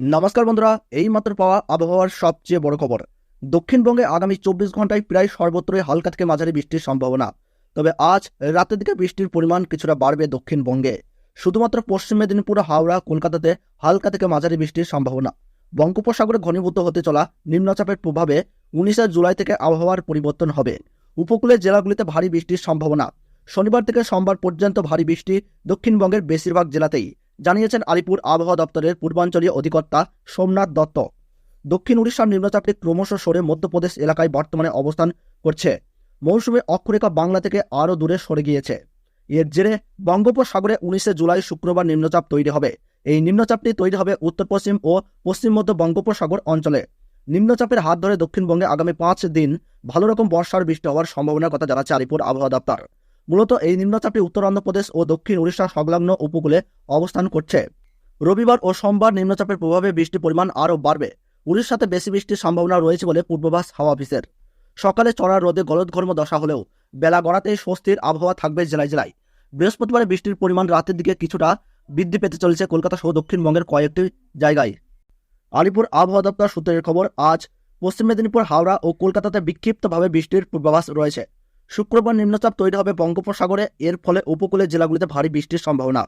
নমস্কার বন্ধুরা এই মাত্র পাওয়া আবহাওয়ার সবচেয়ে বড় খবর। দক্ষিণবঙ্গে আগামী চব্বিশ ঘন্টায় প্রায় সর্বত্রই হালকা থেকে মাঝারি বৃষ্টির সম্ভাবনা। তবে আজ রাতের দিকে বৃষ্টির পরিমাণ কিছুটা বাড়বে দক্ষিণবঙ্গে। শুধুমাত্র পশ্চিম মেদিনীপুর, হাওড়া, কলকাতাতে হালকা থেকে মাঝারি বৃষ্টির সম্ভাবনা। বঙ্গোপসাগরে ঘনীভূত হতে চলা নিম্নচাপের প্রভাবে উনিশে জুলাই থেকে আবহাওয়ার পরিবর্তন হবে। উপকূলের জেলাগুলিতে ভারী বৃষ্টির সম্ভাবনা। শনিবার থেকে সোমবার পর্যন্ত ভারী বৃষ্টি দক্ষিণবঙ্গের বেশিরভাগ জেলাতেই। জানিয়েছেন আলিপুর আবহাওয়া দপ্তরের পূর্বাঞ্চলীয় অধিকর্তা সোমনাথ দত্ত। দক্ষিণ উড়িষ্যার নিম্নচাপটি ক্রমশ সরে মধ্যপ্রদেশ এলাকায় বর্তমানে অবস্থান করছে। মৌসুমে অক্ষরেখা বাংলা থেকে আরও দূরে সরে গিয়েছে। এর জেরে বঙ্গোপসাগরে উনিশে জুলাই শুক্রবার নিম্নচাপ তৈরি হবে। এই নিম্নচাপটি তৈরি হবে উত্তর পশ্চিম ও পশ্চিম মধ্য বঙ্গোপসাগর অঞ্চলে। নিম্নচাপের হাত ধরে দক্ষিণবঙ্গে আগামী পাঁচ দিন ভালো রকম বর্ষার বৃষ্টি হওয়ার সম্ভাবনার কথা জানাচ্ছে আলিপুর আবহাওয়া দপ্তর। মূলত এই নিম্নচাপটি উত্তর অন্ধ্রপ্রদেশ ও দক্ষিণ উড়িষ্যা সংলগ্ন উপকূলে অবস্থান করছে। রবিবার ও সোমবার নিম্নচাপের প্রভাবে বৃষ্টির পরিমাণ আরও বাড়বে। উড়িষ্যাতে বেশি বৃষ্টির সম্ভাবনা রয়েছে বলে পূর্বাভাস হাওয়া অফিসের। সকালে চড়া রোদে গলদঘর্ম দশা হলেও বেলা গড়াতেই স্বস্তির আবহাওয়া থাকবে জেলায় জেলায়। বৃহস্পতিবার বৃষ্টির পরিমাণ রাতের দিকে কিছুটা বৃদ্ধি পেতে চলেছে কলকাতা সহ দক্ষিণবঙ্গের কয়েকটি জায়গায়। আলিপুর আবহাওয়া দপ্তর সূত্রের খবর, আজ পশ্চিম মেদিনীপুর, হাওড়া ও কলকাতাতে বিক্ষিপ্তভাবে বৃষ্টির পূর্বাভাস রয়েছে। শুক্রবার নিম্নচাপ তৈরি হবে বঙ্গোপসাগরে। এর ফলে উপকূলের জেলাগুলিতে ভারী বৃষ্টির সম্ভাবনা।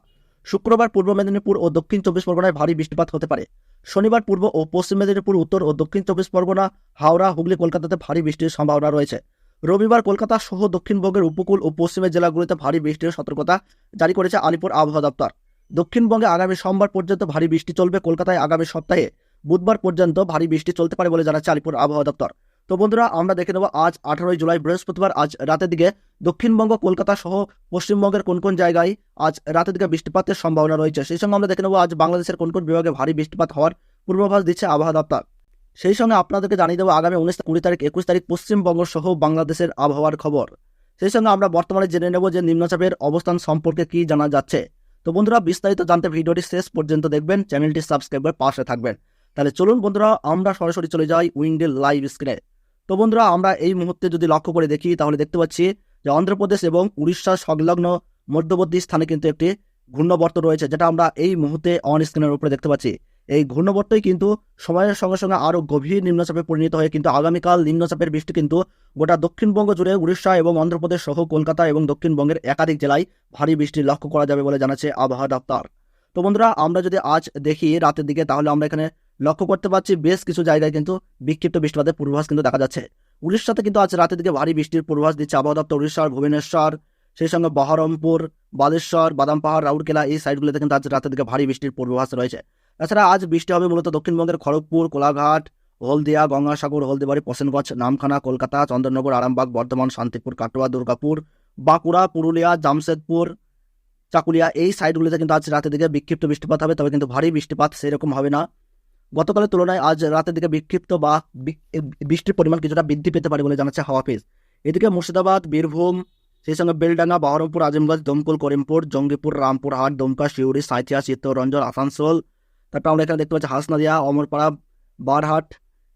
শুক্রবার পূর্ব মেদিনীপুর ও দক্ষিণ চব্বিশ পরগনায় ভারী বৃষ্টিপাত হতে পারে। শনিবার পূর্ব ও পশ্চিম মেদিনীপুর, উত্তর ও দক্ষিণ চব্বিশ পরগনা, হাওড়া, হুগলি, কলকাতাতে ভারী বৃষ্টির সম্ভাবনা রয়েছে। রবিবার কলকাতা সহ দক্ষিণবঙ্গের উপকূল ও পশ্চিমের জেলাগুলিতে ভারী বৃষ্টির সতর্কতা জারি করেছে আলিপুর আবহাওয়া দপ্তর। দক্ষিণবঙ্গে আগামী সোমবার পর্যন্ত ভারী বৃষ্টি চলবে। কলকাতায় আগামী সপ্তাহে বুধবার পর্যন্ত ভারী বৃষ্টি চলতে পারে বলে জানাচ্ছে আলিপুর আবহাওয়া দপ্তর। তো বন্ধুরা, আমরা দেখে নেব আজ আঠারোই জুলাই, বৃহস্পতিবার, আজ রাতের দিকে দক্ষিণবঙ্গ, কলকাতা সহ পশ্চিমবঙ্গের কোন কোন জায়গায় আজ রাতের দিকে বৃষ্টিপাতের সম্ভাবনা রয়েছে। সেই সঙ্গে আমরা দেখে নেব আজ বাংলাদেশের কোন কোন বিভাগে ভারী বৃষ্টিপাত হওয়ার পূর্বাভাস দিচ্ছে আবহাওয়া দপ্তর। সেই সঙ্গে আপনাদেরকে জানিয়ে দেবো আগামী উনিশ কুড়ি তারিখ, একুশ তারিখ পশ্চিমবঙ্গ সহ বাংলাদেশের আবহাওয়ার খবর। সেই সঙ্গে আমরা বর্তমানে জেনে নেব যে নিম্নচাপের অবস্থান সম্পর্কে কি জানা যাচ্ছে। তো বন্ধুরা, বিস্তারিত জানতে ভিডিওটি শেষ পর্যন্ত দেখবেন, চ্যানেলটি সাবস্ক্রাইব করে পাশে থাকবেন। তাহলে চলুন বন্ধুরা, আমরা সরাসরি চলে যাই উইন্ডেল লাইভ স্ক্রিনে। তো বন্ধুরা, আমরা এই মুহূর্তে যদি লক্ষ্য করে দেখি, তাহলে দেখতে পাচ্ছি যে অন্ধ্রপ্রদেশ এবং উড়িষ্যার সংলগ্ন মধ্যবর্তী স্থানে কিন্তু একটি ঘূর্ণবর্ত রয়েছে, যেটা আমরা এই মুহূর্তে অন স্ক্রিনের উপরে দেখতে পাচ্ছি। এই ঘূর্ণবর্তই কিন্তু সময়ের সঙ্গে সঙ্গে আরও গভীর নিম্নচাপে পরিণত হয়ে কিন্তু আগামীকাল নিম্নচাপের বৃষ্টি কিন্তু গোটা দক্ষিণবঙ্গ জুড়ে উড়িষ্যা এবং অন্ধ্রপ্রদেশ সহ কলকাতা এবং দক্ষিণবঙ্গের একাধিক জেলায় ভারী বৃষ্টি লক্ষ্য করা যাবে বলে জানাচ্ছে আবহাওয়া দপ্তর। তো বন্ধুরা, আমরা যদি আজ দেখি রাতের দিকে, তাহলে আমরা এখানে লক্ষ্য করতে পারছি বেশ কিছু জায়গায় কিন্তু বিক্ষিপ্ত বৃষ্টিপাতের পূর্বাভাস কিন্তু দেখা যাচ্ছে। উড়িষ্যাতে কিন্তু আজ রাতের দিকে ভারী বৃষ্টির পূর্বাভাস দিচ্ছে আবহাওয়া দপ্তর উড়িষ্যার ভুবনেশ্বর, সেই সঙ্গে বহরমপুর, বালেশ্বর বাদাম পাহাড় রাউরকেলা এই সাইডগুলোতে কিন্তু আজ রাতের দিকে ভারী বৃষ্টির পূর্বাভাস রয়েছে। তাছাড়া আজ বৃষ্টি হবে মূলত দক্ষিণবঙ্গের খড়গপুর, কোলাঘাট, হলদিয়া, গঙ্গাসাগর, হলদিবাড়ি পশ্চিমগঞ্জ নামখানা, কলকাতা চন্দ্রনগর আরামবাগ, বর্ধমান, শান্তিপুর, কাটোয়া, দুর্গাপুর, বাঁকুড়া, পুরুলিয়া, জামশেদপুর, চাকুলিয়া এই সাইডগুলিতে কিন্তু আজ রাতের দিকে বিক্ষিপ্ত বৃষ্টিপাত হবে, তবে কিন্তু ভারী বৃষ্টিপাত সেরকম হবে না। গতকালের তুলনায় আজ রাতের দিকে বিক্ষিপ্ত বা বৃষ্টির পরিমাণ কিছুটা বৃদ্ধি পেতে পারে বলে জানাচ্ছে হাওয়া অফিস এদিকে মুর্শিদাবাদ, বীরভূম, সেই সঙ্গে বেলডাঙ্গা, বহরমপুর, আজিমগঞ্জ, দমকল, করিমপুর, জঙ্গিপুর রামপুরহাট দমকা শিউরি সাঁইথিয়া, চিত্তরঞ্জন, আসানসোল। তারপর আমরা এখানে দেখতে পাচ্ছি হাসনাদিয়া, অমরপাড়া, বারহাট।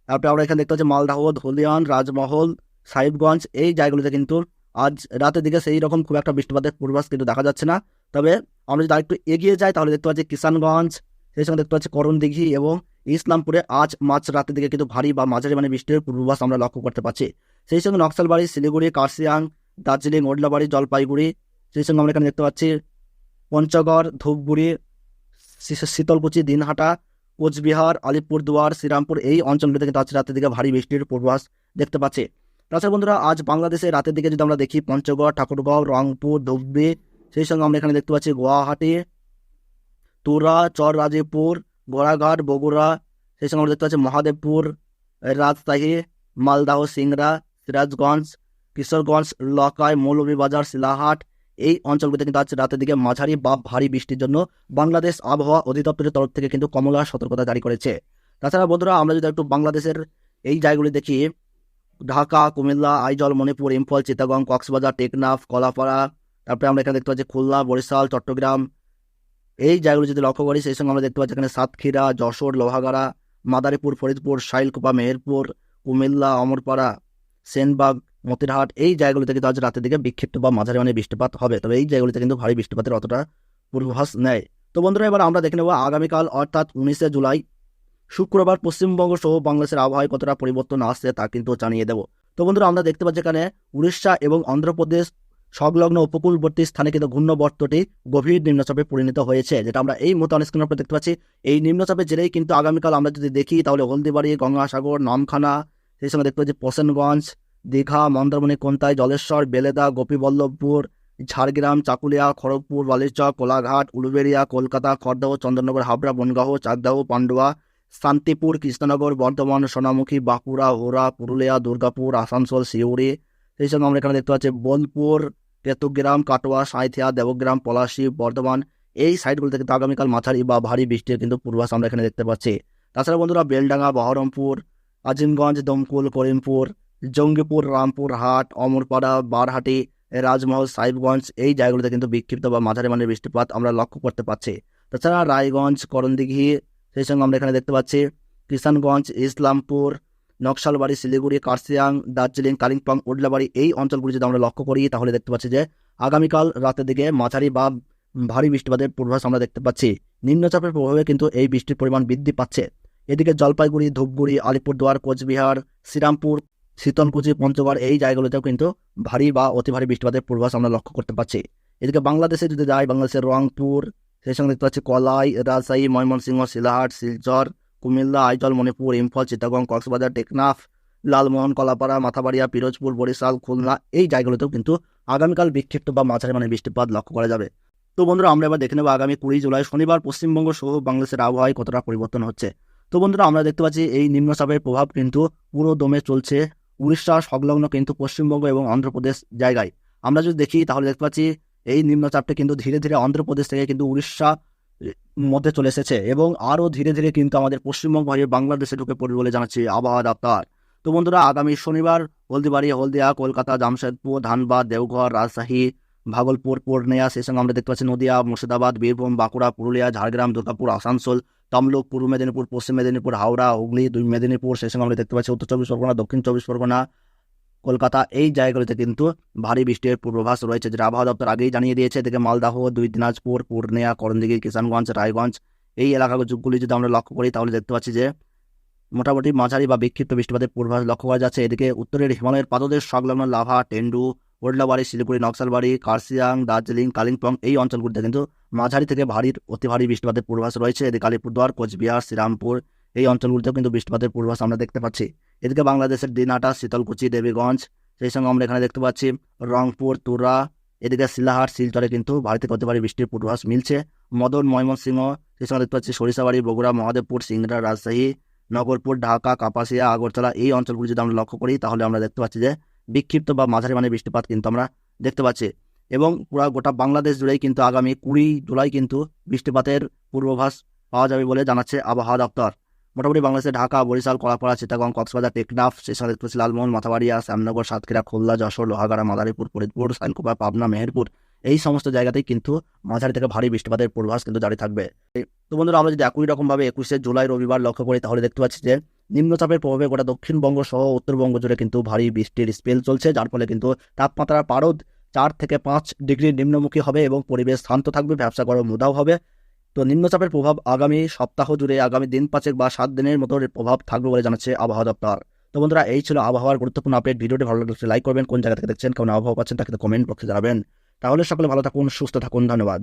তারপরে আমরা এখানে দেখতে পাচ্ছি মালদাহ, ধুলিয়ান, রাজমহল, সাহিবগঞ্জ, এই জায়গাগুলিতে কিন্তু আজ রাতের দিকে সেই রকম খুব একটা বৃষ্টিপাতের পূর্বাস কিন্তু দেখা যাচ্ছে না। তবে আমরা যদি আরেকটু এগিয়ে যাই তাহলে দেখতে পাচ্ছি কিষানগঞ্জ সেই সঙ্গে দেখতে পাচ্ছি করণদিঘি এবং ইসলামপুরে আজ মাঝ রাতের দিকে কিন্তু ভারী বা মাঝারি মানে বৃষ্টির পূর্বাভাস আমরা লক্ষ্য করতে পারছি সেই সঙ্গে নকশালবাড়ি, শিলিগুড়ি কার্সিয়াং দার্জিলিং, ওডলাবাড়ি, জলপাইগুড়ি, সেই সঙ্গে আমরা এখানে দেখতে পাচ্ছি পঞ্চগড়, ধূপগুড়ি শীতলকুচি, দিনহাটা, কোচবিহার, আলিপুরদুয়ার, শ্রীরামপুর এই অঞ্চলগুলিতে কিন্তু আজ রাতের দিকে ভারী বৃষ্টির পূর্বাভাস দেখতে পাচ্ছি। তাছাড়া বন্ধুরা, আজ বাংলাদেশে রাতের দিকে যদি আমরা দেখি পঞ্চগড়, ঠাকুরগাঁও, রংপুর, ধুবড়ি, সেই সঙ্গে আমরা এখানে দেখতে পাচ্ছি গুয়াহাটি তুরা চর রাজীপুর গোড়াঘাট, বগুড়া, সেই সঙ্গে দেখতে পাচ্ছি মহাদেবপুর রাজশাহী মালদাহ সিংড়া, সিরাজগঞ্জ, কিশোরগঞ্জ, লকাই, মৌলভীবাজার, শিলাহাট, এই অঞ্চলগুলিতে কিন্তু আজ রাতের দিকে মাঝারি বা ভারী বৃষ্টির জন্য বাংলাদেশ আবহাওয়া অধিদপ্তরের তরফ থেকে কিন্তু কমলা সতর্কতা জারি করেছে। তাছাড়া বন্ধুরা, আমরা যদি একটু বাংলাদেশের এই জায়গাগুলি দেখি, ঢাকা, কুমিল্লা, আইজল, মণিপুর, ইম্ফল, চিটাগং, কক্সবাজার, টেকনাফ, কলাপাড়া, তারপরে আমরা এখানে দেখতে পাচ্ছি খুলনা, বরিশাল, চট্টগ্রাম এই জায়গাগুলো যদি লক্ষ্য করি, সেই সঙ্গে আমরা দেখতে পাচ্ছি এখানে সাতক্ষীরা, যশোর, লোহাগাড়া, মাদারীপুর, ফরিদপুর, শাইলকুপা, মেহেরপুর, কুমিল্লা, অমরপাড়া, সেনবাগ, মতিরহাট, এই জায়গাগুলিতে কিন্তু আজ রাতের দিকে বিক্ষিপ্ত বা মাঝারি মানে বৃষ্টিপাত হবে। তবে এই জায়গাগুলিতে কিন্তু ভারী বৃষ্টিপাতের অতটা পূর্বাভাস নেয় তো বন্ধুরা, এবার আমরা দেখে নেব আগামীকাল, অর্থাৎ উনিশে জুলাই, শুক্রবার পশ্চিমবঙ্গ সহ বাংলাদেশের আবহাওয়ায় কতটা পরিবর্তন আসছে তা কিন্তু জানিয়ে দেব। তো বন্ধুরা, আমরা দেখতে পাচ্ছি এখানে উড়িষ্যা এবং অন্ধ্রপ্রদেশ সংলগ্ন উপকূলবর্তী স্থানে কিন্তু ঘূর্ণবর্তটি গভীর নিম্নচাপে পরিণত হয়েছে, যেটা আমরা এই মতো স্ক্রিনের উপর দেখতে পাচ্ছি। এই নিম্নচাপের জেরেই কিন্তু আগামীকাল আমরা যদি দেখি, তাহলে হলদিবাড়ি, গঙ্গাসাগর, নামখানা, সেই সঙ্গে দেখতে পাচ্ছি পোসেনগঞ্জ দীঘা, মন্দারমণি, কোন্তাই, জলেশ্বর, বেলেদা, গোপীবল্লভপুর, ঝাড়গ্রাম, চাকুলিয়া, খড়গপুর, বালিচক, কোলাঘাট, উলুবেড়িয়া, কলকাতা, খড়দহ চন্দ্রনগর হাবড়া, বনগাঁও, চাকদাহ, পান্ডুয়া, শান্তিপুর, কৃষ্ণনগর, বর্ধমান, সোনামুখী, বাঁকুড়া হোরা পুরুলিয়া, দুর্গাপুর, আসানসোল, সিউড়ি। সেই সঙ্গে আমরা এখানে দেখতে পাচ্ছি বোলপুর তেতুগ্রাম, কাটোয়া, সাঁইথিয়া, দেবগ্রাম, পলাশী, বর্ধমান, এই সাইডগুলোতে কিন্তু আগামীকাল মাঝারি বা ভারী বৃষ্টির কিন্তু পূর্বাস আমরা এখানে দেখতে পাচ্ছি। তাছাড়া বন্ধুরা বেলডাঙ্গা, বহরমপুর, আজিমগঞ্জ, দমকুল, করিমপুর, জঙ্গিপুর, রামপুর, হাট, অমরপাড়া, বারহাটি, রাজমহল, সাহেবগঞ্জ, এই জায়গাগুলোতে কিন্তু বিক্ষিপ্ত বা মাঝারি মানের বৃষ্টিপাত আমরা লক্ষ্য করতে পারছি তাছাড়া রায়গঞ্জ, করণদিঘি, সেই সঙ্গে আমরা এখানে দেখতে পাচ্ছি কিষানগঞ্জ, ইসলামপুর নকশালবাড়ি, শিলিগুড়ি কার্সিয়াং দার্জিলিং, কালিম্পং, উডলাবাড়ি এই অঞ্চলগুলি যদি আমরা লক্ষ্য করি, তাহলে দেখতে পাচ্ছি যে আগামীকাল রাতের দিকে মাঝারি বা ভারী বৃষ্টিপাতের পূর্বাভাস আমরা দেখতে পাচ্ছি। নিম্নচাপের প্রভাবে কিন্তু এই বৃষ্টির পরিমাণ বৃদ্ধি পাচ্ছে। এদিকে জলপাইগুড়ি, ধূপগুড়ি, আলিপুরদুয়ার, কোচবিহার, শ্রীরামপুর, শীতলকুচি, পঞ্চগড় এই জায়গাগুলোতেও কিন্তু ভারী বা অতি ভারী বৃষ্টিপাতের পূর্বাভাস আমরা লক্ষ্য করতে পারছি এদিকে বাংলাদেশে যদি যাই, বাংলাদেশের রংপুর, সেই সঙ্গে দেখতে পাচ্ছি কলাই, রাজশাহী, ময়মনসিংহ, শিলাহাট, শিলচর কুমিল্লা আইজল মণিপুর, ইম্ফল, চিটাগং, কক্সবাজার, টেকনাফ, লালমোহন, কলাপাড়া, মাথাবাড়িয়া, পিরোজপুর, বরিশাল, খুলনা, এই জায়গাগুলোতেও কিন্তু আগামীকাল বিক্ষিপ্ত বা মাঝারি মানে বৃষ্টিপাত লক্ষ্য করা যাবে। তো বন্ধুরা, আমরা এবার দেখে নেব আগামী কুড়ি জুলাই, শনিবার পশ্চিমবঙ্গ সহ বাংলাদেশের আবহাওয়ায় কতটা পরিবর্তন হচ্ছে। তো বন্ধুরা, আমরা দেখতে পাচ্ছি এই নিম্নচাপের প্রভাব কিন্তু পুরো দমে চলছে উড়িষ্যা সংলগ্ন কিন্তু পশ্চিমবঙ্গ এবং অন্ধ্রপ্রদেশ জায়গায়। আমরা যদি দেখি, তাহলে দেখতে পাচ্ছি এই নিম্নচাপটা কিন্তু ধীরে ধীরে অন্ধ্রপ্রদেশ থেকে কিন্তু উড়িষ্যা মধ্যে চলে এসেছে এবং আরও ধীরে ধীরে কিন্তু আমাদের পশ্চিমবঙ্গ হয়ে বাংলাদেশে ঢুকে পড়বে বলে জানাচ্ছি আবহাওয়া দপ্তর। তো বন্ধুরা, আগামী শনিবার হলদিবাড়ি, হলদিয়া, কলকাতা, জামশেদপুর, ধানবাদ, দেওঘর, রাজশাহী, ভাগলপুর, পূর্ণিয়া, সেই সঙ্গে আমরা দেখতে পাচ্ছি নদিয়া, মুর্শিদাবাদ, বীরভূম, বাঁকুড়া, পুরুলিয়া, ঝাড়গ্রাম, দুর্গাপুর, আসানসোল, তমলুক, পূর্ব মেদিনীপুর, পশ্চিম মেদিনীপুর, হাওড়া, হুগলি, দুই মেদিনীপুর, সেই সঙ্গে আমরা দেখতে পাচ্ছি উত্তর চব্বিশ পরগনা, দক্ষিণ চব্বিশ পরগনা কলকাতা এই জায়গাগুলিতে কিন্তু ভারী বৃষ্টির পূর্বাভাস রয়েছে, যেটা আবহাওয়া দপ্তর আগেই জানিয়ে দিয়েছে। এদিকে মালদাহ, দুই দিনাজপুর, পূর্ণিয়া, করণদিঘি, কিষানগঞ্জ, রায়গঞ্জ, এই এলাকাগুলি যদি আমরা লক্ষ্য করি, তাহলে দেখতে পাচ্ছি যে মোটামুটি মাঝারি বা বিক্ষিপ্ত বৃষ্টিপাতের পূর্বাভাস লক্ষ্য করা যাচ্ছে। এদিকে উত্তরের হিমালয়ের পাদদেশ, সংলগ্ন লাভা, টেন্ডু, ওডলাবাড়ি, শিলিগুড়ি, নকশালবাড়ি কার্সিয়াং দার্জিলিং, কালিম্পং, এই অঞ্চলগুলিতে কিন্তু মাঝারি থেকে ভারী, অতি ভারী বৃষ্টিপাতের পূর্বাভাস রয়েছে। এদিকে আলিপুরদুয়ার, কোচবিহার, শ্রীরামপুর, এই অঞ্চলগুলিতেও কিন্তু বৃষ্টিপাতের পূর্বাভাস আমরা দেখতে পাচ্ছি। এদিকে বাংলাদেশের দিনাটা শীতলকুচি, দেবীগঞ্জ, সেই সঙ্গে আমরা এখানে দেখতে পাচ্ছি রংপুর, তুরা, এদিকে শিলাহাট, শিলচরে কিন্তু ভারতে হতে পারে বৃষ্টির পূর্বাভাস মিলছে। মদন, ময়মনসিংহ, সেই সঙ্গে দেখতে পাচ্ছি সরিষাবাড়ি, বগুড়া, মহাদেবপুর, সিংড়া, রাজশাহী, নগরপুর, ঢাকা, কাপাসিয়া, আগরতলা, এই অঞ্চলগুলি যদি আমরা লক্ষ্য করি, তাহলে আমরা দেখতে পাচ্ছি যে বিক্ষিপ্ত বা মাঝারি মানে বৃষ্টিপাত কিন্তু আমরা দেখতে পাচ্ছি। এবং পুরা গোটা বাংলাদেশ জুড়েই কিন্তু আগামী কুড়ি জুলাই কিন্তু বৃষ্টিপাতের পূর্বাভাস পাওয়া যাবে বলে জানাচ্ছে আবহাওয়া দপ্তর। মোটামুটি বাংলাদেশে ঢাকা, বরিশাল, কলাপাড়া, চিটাগং, কক্সবাজার, টেকনাফ সেই পাচ্ছি লালমোহন মাথাবাড়িয়া, শ্যামনগর, সাতক্ষীরা, খুলনা, যশোর, লোহাগাড়া, মাদারীপুর, ফরিদপুর সাইলকুপা পাবনা, মেহেরপুর, এই সমস্ত জায়গাতেই কিন্তু মাঝারি থেকে ভারী বৃষ্টিপাতের পূর্বাভাস কিন্তু জারি থাকবে। তো বন্ধুরা, আমরা যদি একই রকমভাবে একুশে জুলাই রবিবার লক্ষ্য করি, তাহলে দেখতে পাচ্ছি যে নিম্নচাপের প্রভাবে গোটা দক্ষিণবঙ্গ সহ উত্তরবঙ্গ জুড়ে কিন্তু ভারী বৃষ্টির স্পেল চলছে, যার ফলে কিন্তু তাপমাত্রার পারদ চার থেকে পাঁচ ডিগ্রি নিম্নমুখী হবে এবং পরিবেশ শান্ত থাকবে, ব্যবসা গরম উদাও হবে। তো নিম্নচাপের প্রভাব আগামী সপ্তাহ জুড়ে আগামী দিন পাঁচের বা সাত দিনের মতো প্রভাব থাকবে বলে জানাচ্ছে আবহাওয়া দপ্তর। তো বন্ধুরা, এই ছিল আবহাওয়ার গুরুত্বপূর্ণ আপডেট ভিডিওটি ভালো লাগলে লাইক করবেন। কোন জায়গা থেকে দেখছেন কেমন আবহাওয়া পাচ্ছেন তাকে কমেন্ট বক্সে জানাবেন। তাহলে সকলে ভালো থাকুন, সুস্থ থাকুন। ধন্যবাদ।